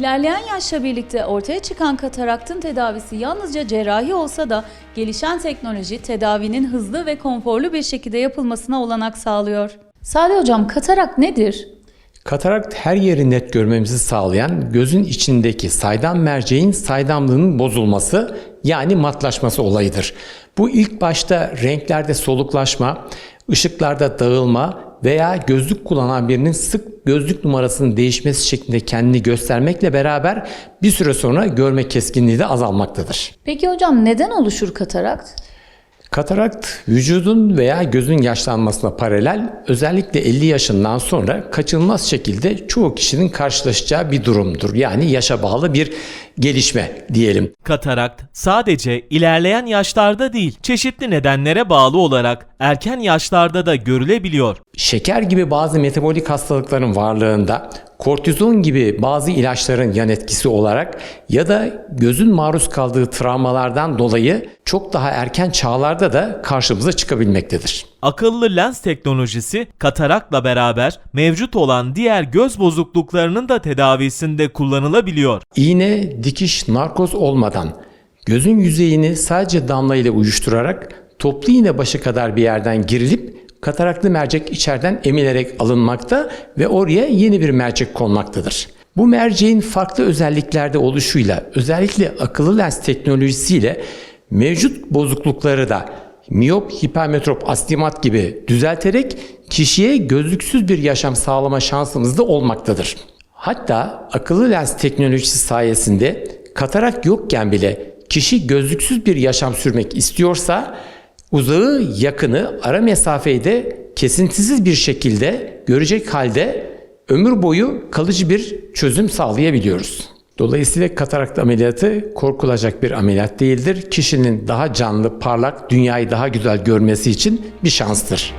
İlerleyen yaşla birlikte ortaya çıkan kataraktın tedavisi yalnızca cerrahi olsa da gelişen teknoloji tedavinin hızlı ve konforlu bir şekilde yapılmasına olanak sağlıyor. Sade hocam katarak nedir? Katarakt her yeri net görmemizi sağlayan gözün içindeki saydam merceğin saydamlığının bozulması yani matlaşması olayıdır. Bu ilk başta renklerde soluklaşma, ışıklarda dağılma veya gözlük kullanan birinin sık gözlük numarasının değişmesi şeklinde kendini göstermekle beraber bir süre sonra görme keskinliği de azalmaktadır. Peki hocam neden oluşur katarakt? Katarakt vücudun veya gözün yaşlanmasına paralel özellikle 50 yaşından sonra kaçınılmaz şekilde çoğu kişinin karşılaşacağı bir durumdur. Yani yaşa bağlı bir gelişme diyelim. Katarakt sadece ilerleyen yaşlarda değil, çeşitli nedenlere bağlı olarak erken yaşlarda da görülebiliyor. Şeker gibi bazı metabolik hastalıkların varlığında, kortizon gibi bazı ilaçların yan etkisi olarak ya da gözün maruz kaldığı travmalardan dolayı çok daha erken çağlarda da karşımıza çıkabilmektedir. Akıllı lens teknolojisi katarakla beraber mevcut olan diğer göz bozukluklarının da tedavisinde kullanılabiliyor. İğne, dikiş, narkoz olmadan gözün yüzeyini sadece damla ile uyuşturarak toplu iğne başı kadar bir yerden girilip kataraklı mercek içeriden emilerek alınmakta ve oraya yeni bir mercek konmaktadır. Bu merceğin farklı özelliklerde oluşuyla özellikle akıllı lens teknolojisiyle mevcut bozuklukları da miyop, hipermetrop, astigmat gibi düzelterek kişiye gözlüksüz bir yaşam sağlama şansımız da olmaktadır. Hatta akıllı lens teknolojisi sayesinde katarak yokken bile kişi gözlüksüz bir yaşam sürmek istiyorsa uzağı yakını ara mesafeyi de kesintisiz bir şekilde görecek halde ömür boyu kalıcı bir çözüm sağlayabiliyoruz. Dolayısıyla katarakt ameliyatı korkulacak bir ameliyat değildir. Kişinin daha canlı, parlak, dünyayı daha güzel görmesi için bir şanstır.